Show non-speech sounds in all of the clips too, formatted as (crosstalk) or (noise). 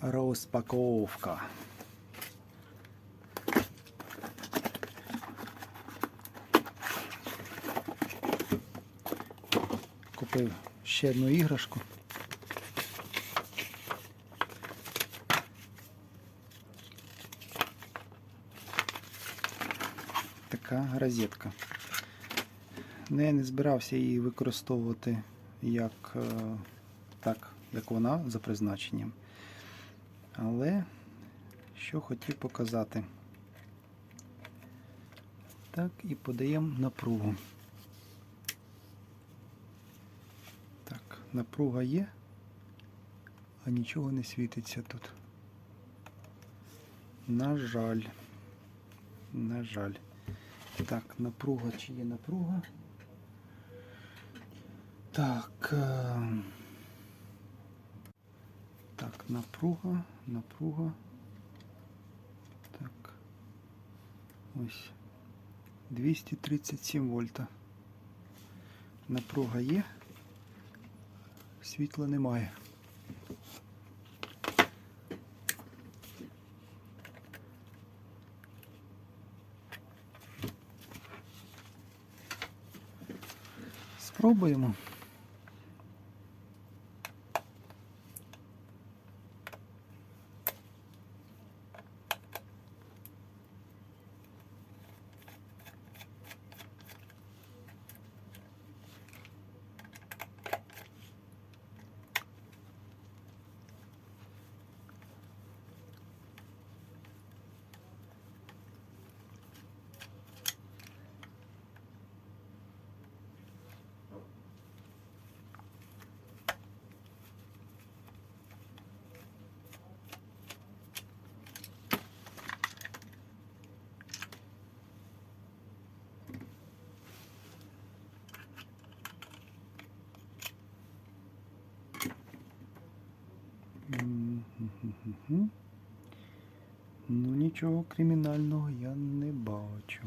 Розпаковка. Купив ще одну іграшку. Така розетка. Ну, не збирався її використовувати як е, так, як вона за призначенням. Але що хотів показати. Так, і подаємо напругу. Так, напруга є, а нічого не світиться тут. На жаль. На жаль. Так, напруга чи є напруга? Так. Так, напруга, напруга. Так. Ось. 237 вольта. Напруга є. Світла немає. Спробуємо. Ну, нічого кримінального я не бачу.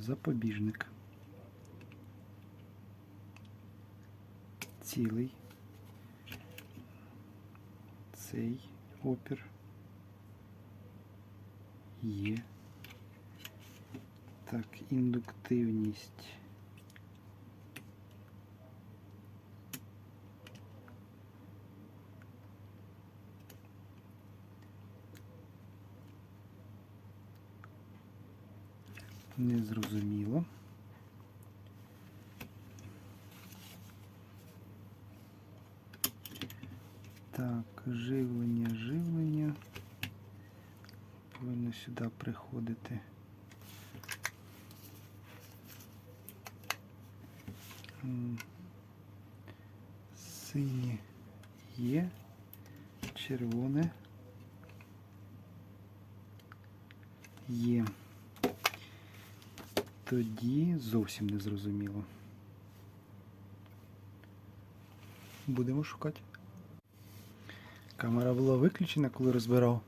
Запобіжник. Цілий. Цей опір є. Так, індуктивність. Незрозуміло. Так, живлення, живлення. Повинно сюди приходити. М, Синє є, червоне є. Тоді зовсім не зрозуміло. Будемо шукати. Камера була виключена, коли розбирав,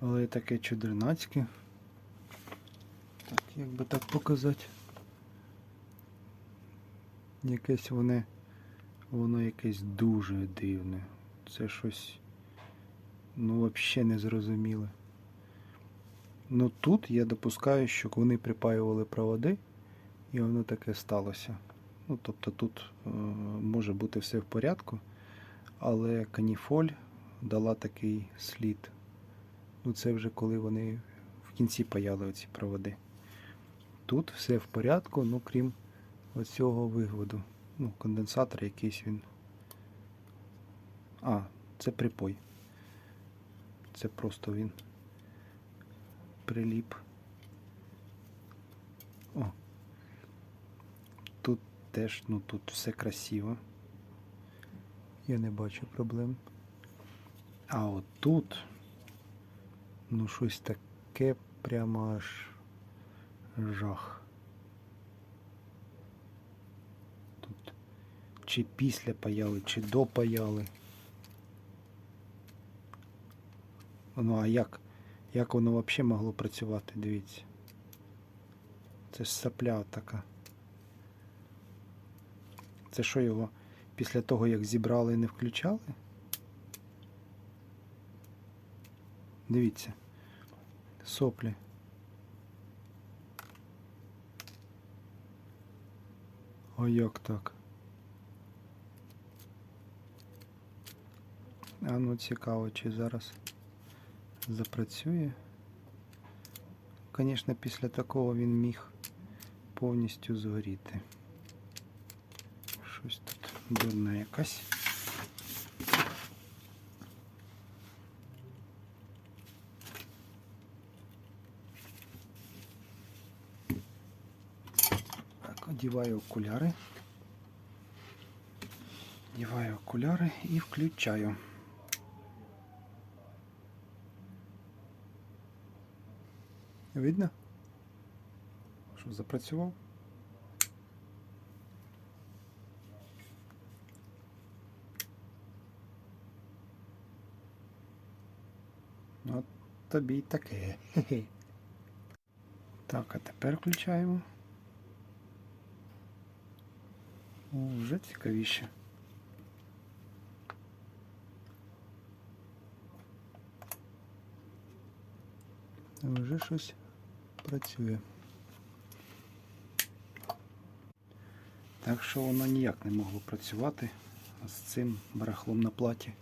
але таке чудернацьке. Так, як би так показати. Якесь воно, воно якесь дуже дивне. Це щось, ну, взагалі не зрозуміле. Ну тут я допускаю, що вони припаювали проводи, і воно таке сталося. Ну, тобто тут е, може бути все в порядку, але каніфоль дала такий слід. Ну, це вже коли вони в кінці паяли оці проводи. Тут все в порядку, ну крім оцього виводу. Ну, конденсатор якийсь він. А, це припой. Це просто він приліп. О. Тут теж, ну тут все красиво. Я не бачу проблем. А от тут, ну щось таке прямо аж жах. Тут чи після паяли, чи до паяли. Ну а як? Як воно взагалі могло працювати, дивіться. Це ж сапля така. Це що його після того, як зібрали, не включали? Дивіться. Соплі. А як так? А ну цікаво, чи зараз запрацює. Звісно, після такого він міг повністю згоріти. Щось тут дурна якась. Так, одіваю окуляри. Одіваю окуляри і включаю. Видно? Що запрацював? От тобі й таке. (laughs) Так, а тепер включаємо. О, вже цікавіше. Вже щось працює. Так що воно ніяк не могло працювати з цим барахлом на платі.